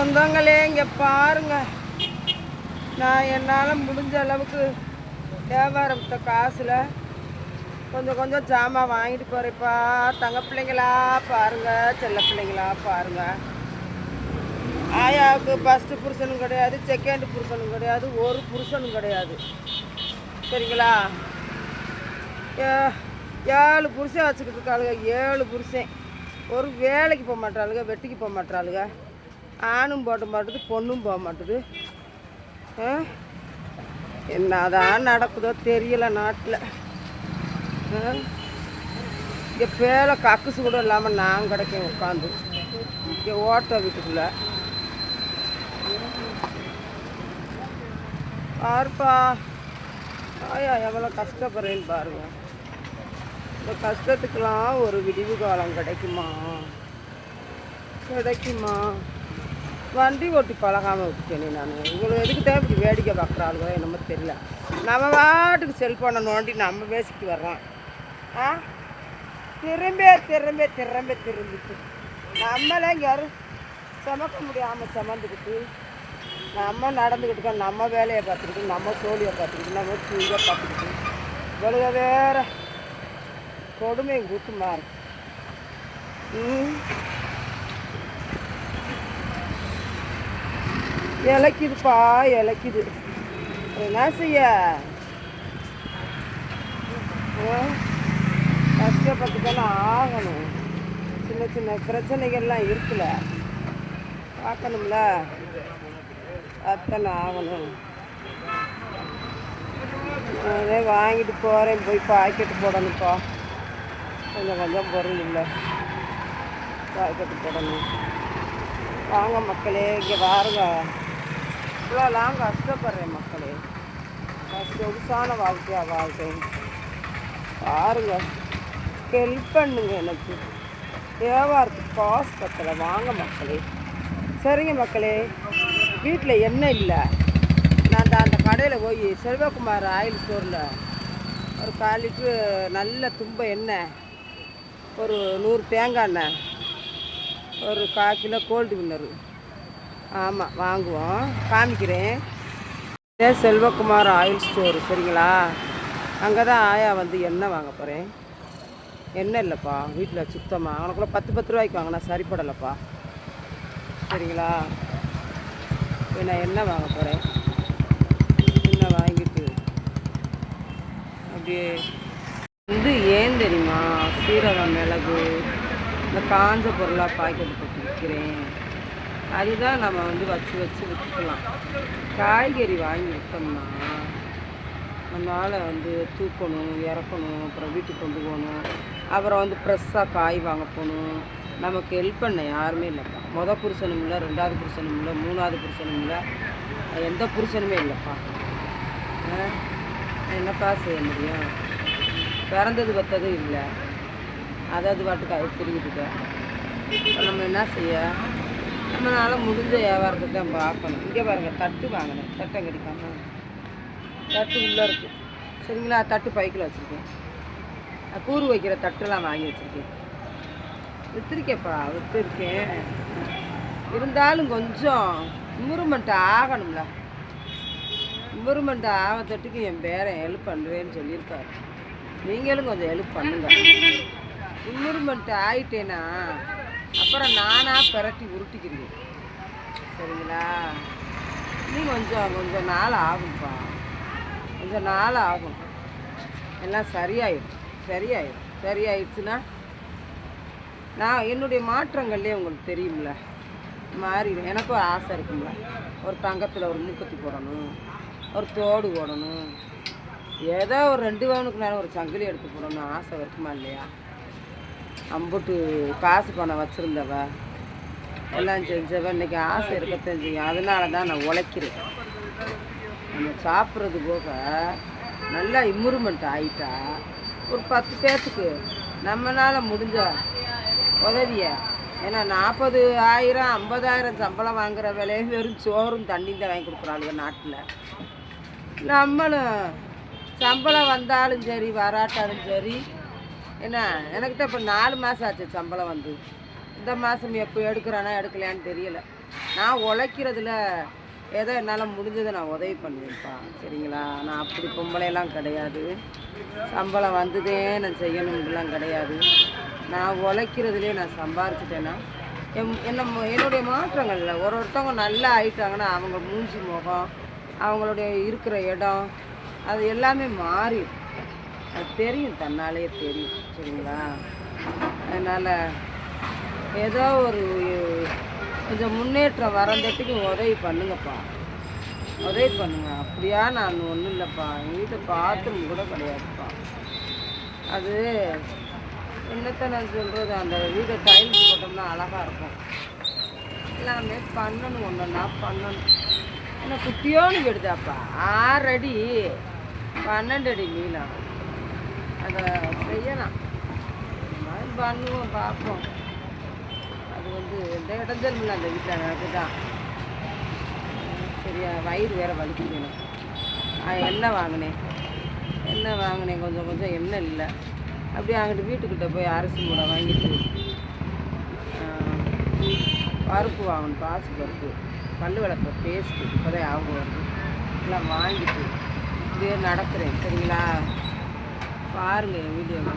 சொந்தங்களே இங்கே பாருங்க. நான் என்னால் முடிஞ்ச அளவுக்கு வியாபாரத்தை காசில் கொஞ்சம் கொஞ்சம் ஜாமான் வாங்கிட்டு போகிறேப்பா தங்க பிள்ளைங்களா பாருங்கள் செல்ல பிள்ளைங்களா பாருங்க. ஆயாவுக்கு ஃபஸ்ட்டு புருஷனும் கிடையாது செகண்ட் புருஷனும் கிடையாது ஒரு புருஷனும் கிடையாது. சரிங்களா? ஏ- ஏழு புருஷன் வச்சுக்கிட்டு இருக்காளுங்க ஏழு புருஷன். ஒரு வேலைக்கு போக மாட்டாளுங்க வெட்டிக்கு போக மாட்டாளுங்க ஆணும் போட மாட்டுது பொண்ணும் போக மாட்டுது. ஆ? என்னதான் நடக்குதோ தெரியல நாட்டில். இங்கே பேர கக்குசு கூட இல்லாமல் நான் கிடைக்கேன் உட்காந்து இங்கே ஓட்ட வீட்டுக்குள்ள. பாருப்பா ஆயா எவ்வளோ கஷ்டப்படுறேன்னு பாருங்க. இந்த கஷ்டத்துக்கெல்லாம் ஒரு விடிவு காலம் கிடைக்குமா? கிடைக்குமா? வண்டி ஓட்டி பழகாமல் விட்டுட்டேனே நான். உங்களுக்கு எதுக்கு தான் இப்படி வேடிக்கை பார்க்குறாளுவோ என்னமோ தெரியல. நம்ம பாட்டுக்கு செல்ஃபோனை நோண்டி நம்ம பேசிக்கிட்டு வர்றோம். ஆ? திரும்ப திரும்ப திரும்ப திரும்பிட்டு. நம்மளே யாரும் சமைக்க முடியாமல் சமந்துக்கிட்டு நம்ம நடந்துக்கிட்டு நம்ம வேலையை பார்த்துக்கிட்டு நம்ம சோழியை பார்த்துக்கிட்டு நம்ம தூங்க பார்த்துக்கிட்டு இவ்வளோ வேற கொடுமை கூட்டுமா இருக்கு? ம்? இலைக்குதுப்பா இலைக்குது. என்ன செய்ய? ஆ? கஷ்டப்பட்டு தானே ஆகணும். சின்ன சின்ன பிரச்சனைகள்லாம் இருக்குல்ல. பார்க்கணும்ல. அத்தனை ஆகணும். அதே வாங்கிட்டு போகிறேன் போய் பாக்கெட்டு போடணும்ப்பா. கொஞ்சம் கொஞ்சம் பொருள் இல்லை. பாக்கெட்டு போடணும். வாங்க மக்களே இங்கே பாருங்க. இவ்வளோலாம் கஷ்டப்படுறேன் மக்களே. சொகுசான வாழ்க்கையாக வாழ்க்கை பாருங்க. ஹெல்ப் பண்ணுங்க எனக்கு. வியாபாரத்துக்கு காசு பத்தலை வாங்க மக்களே. சரிங்க மக்களே. வீட்டில் எண்ணெய் இல்லை. நான் அந்த அந்த கடையில் போய் செல்வகுமார் ஆயில் ஸ்டோரில் ஒரு கால் லிட்ரு நல்ல தும்ப எண்ணெய் ஒரு நூறு தேங்காய் எண்ணெய் ஒரு கால் கிலோ கோல்டு வின்னரு. ஆமாம் வாங்குவோம். காமிக்கிறேன். இதே செல்வகுமார் ஆயில் ஸ்டோர் சரிங்களா? அங்கே தான் ஆயா வந்து எண்ணெய் வாங்க போகிறேன் எண்ணெய் இல்லைப்பா வீட்டில் சுத்தமாக அவனுக்குள்ள பத்து பத்து ரூபாய்க்கு வாங்கினா சரிப்படலைப்பா. சரிங்களா? இப்போ நான் எண்ணெய் வாங்க போகிறேன் எண்ணெய் வாங்கிட்டு அப்படியே வந்து ஏன் தெரியுமா? சீரகம் மிளகு இந்த காஞ்ச பொருளாக பாய்க்கிட்டு போட்டு விற்கிறேன் அதுதான் நம்ம வந்து வச்சு வச்சு விற்றுக்கலாம் காய்கறி வாங்கி விற்றோம்னா நம்மளால் வந்து தூக்கணும் இறக்கணும் அப்புறம் வீட்டுக்கு கொண்டு போகணும். அப்புறம் வந்து ஃப்ரெஷ்ஷாக காய் வாங்க போகணும். நமக்கு ஹெல்ப் பண்ண யாருமே இல்லைப்பா. மொதல் புருஷனும் இல்லை ரெண்டாவது புருஷனும் இல்லை மூணாவது புருஷனும் இல்லை. எந்த புருஷனுமே இல்லைப்பா. என்னப்பா செய்ய முடியும்? பிறந்தது பத்ததும் இல்லை. அதாவது பாட்டுக்கு அது திரும்பிட்டு நம்ம என்ன செய்ய? நம்மளால் முடிஞ்ச வியாபாரத்தை தான் பார்க்கணும் இங்கே பாருங்கள் தட்டு வாங்கினேன். தட்டை கிடைக்காம தட்டு உள்ளே இருக்குது சரிங்களா? தட்டு பைக்கில் வச்சுருக்கேன். கூறு வைக்கிற தட்டுலாம் வாங்கி வச்சுருக்கேன். விற்றுருக்கேப்பா விற்றுருக்கேன் இருந்தாலும் கொஞ்சம் இம்ப்ரூவ்மெண்ட் ஆகணும்ல. இம்ப்ரூவ்மெண்ட் ஆகத்தட்டுக்கு என் பேரை ஹெல்ப் பண்ணுவேன்னு சொல்லியிருக்காரு. நீங்களும் கொஞ்சம் ஹெல்ப் பண்ணுங்க. இம்ப்ரூவ்மெண்ட் ஆகிட்டேன்னா அப்புறம் நானாக பிரட்டி உருட்டிக்கிறீங்க சரிங்களா? நீ கொஞ்சம் கொஞ்சம் நாள் ஆகும்ப்பா. கொஞ்சம் நாள் ஆகும். எல்லாம் சரியாயிடும். சரியாயிடும். சரியாயிடுச்சுன்னா நான் என்னுடைய மாற்றங்கள்லேயே உங்களுக்கு தெரியும்ல. மாறிடும். எனக்கும் ஆசை இருக்கும்ல. ஒரு தங்கத்தில் ஒரு மூக்கத்தி போடணும். ஒரு தோடு போடணும். ஏதோ ஒரு ரெண்டு பவுனுக்கு நேரம் ஒரு சங்கிலி எடுத்து போடணும் ஆசை இருக்குமா இல்லையா? அம்புட்டு காசு பணம் வச்சுருந்தவ. எல்லாம் செஞ்சவ இன்னைக்கு ஆசை இருக்கத்தான் செய்யும் அதனால தான் நான் உழைக்கிறேன். நம்ம சாப்பிட்றது போக நல்லா இம்ப்ரூவ்மெண்ட் ஆகிட்டா ஒரு பத்து பேர்த்துக்கு நம்மளால் முடிஞ்ச உதவியை ஏன்னா நாற்பது ஆயிரம் ஐம்பதாயிரம் சம்பளம் வாங்குற விலையை வெறும் சோறும் தண்ணியும் தான் வாங்கி கொடுக்குறாளுங்க நாட்டில். நம்மளும் சம்பளம் வந்தாலும் சரி வராட்டாலும் சரி என்ன? எனக்கு தான் இப்போ நாலு மாதம் ஆச்சு சம்பளம் வந்து. இந்த மாதம் எப்போ எடுக்கிறானா எடுக்கலையான்னு தெரியல. நான் உழைக்கிறதுல ஏதோ என்னால் முடிஞ்சதை நான் உதவி பண்ணுவேன்ப்பா. சரிங்களா? நான் அப்படி பொம்பளையெல்லாம் கிடையாது. சம்பளம் வந்ததே நான் செய்யணும்லாம் கிடையாது. நான் உழைக்கிறதுலே நான் சம்பாரிச்சிட்டேன்னா என் என்ன என்னுடைய மாற்றங்களில் ஒரு ஒருத்தவங்க நல்லா ஆயிட்டாங்கன்னா அவங்க மூஞ்சி முகம் அவங்களுடைய இருக்கிற இடம் அது எல்லாமே மாறிடும். அது தெரியும் தன்னாலே தெரியும் சரிங்களா? அதனால் ஏதோ ஒரு கொஞ்சம் முன்னேற்றம் வரந்ததுக்கு உதவி பண்ணுங்கப்பா. உதவி பண்ணுங்க. அப்படியா நான் ஒன்றும் இல்லைப்பா. எங்கள் வீட்டை பாத்ரூம் கூட கிடையாதுப்பா. அது என்னத்தை நான் சொல்கிறது அந்த வீட்டை டைல்ஸ் போட்டோம்னா அழகாக இருக்கும். எல்லாமே பண்ணணும் ஒன்றுன்னா பண்ணணும். ஏன்னா குட்டியோன்னு எடுத்தாப்பா. ஆறு அடி பன்னெண்டு அடி நீளம். அதை செய்யலாம். மாதிரி பண்ணுவோம் பார்ப்போம். அது வந்து எந்த இடைஞ்சல் இல்லை அந்த வீட்டில் எனக்கு சரியா வயிறு வேறு வலிக்குது எனக்கு. நான் எண்ணெய் வாங்கினேன். எண்ணெய் வாங்கினேன். கொஞ்சம் கொஞ்சம் எண்ணெய் இல்லை. அப்படியே அங்கிட்டு வீட்டுக்கிட்ட போய் அரிசி மூடை வாங்கிட்டு பருப்பு வாங்கணும். பாசி பருப்பு. பல்லு விளக்க பேஸ்ட்டு இப்போதான் ஆகும் வருது. எல்லாம் வாங்கிட்டு இப்படியே நடக்கிறேன் சரிங்களா? பாருங்கள் என் வீடியோவை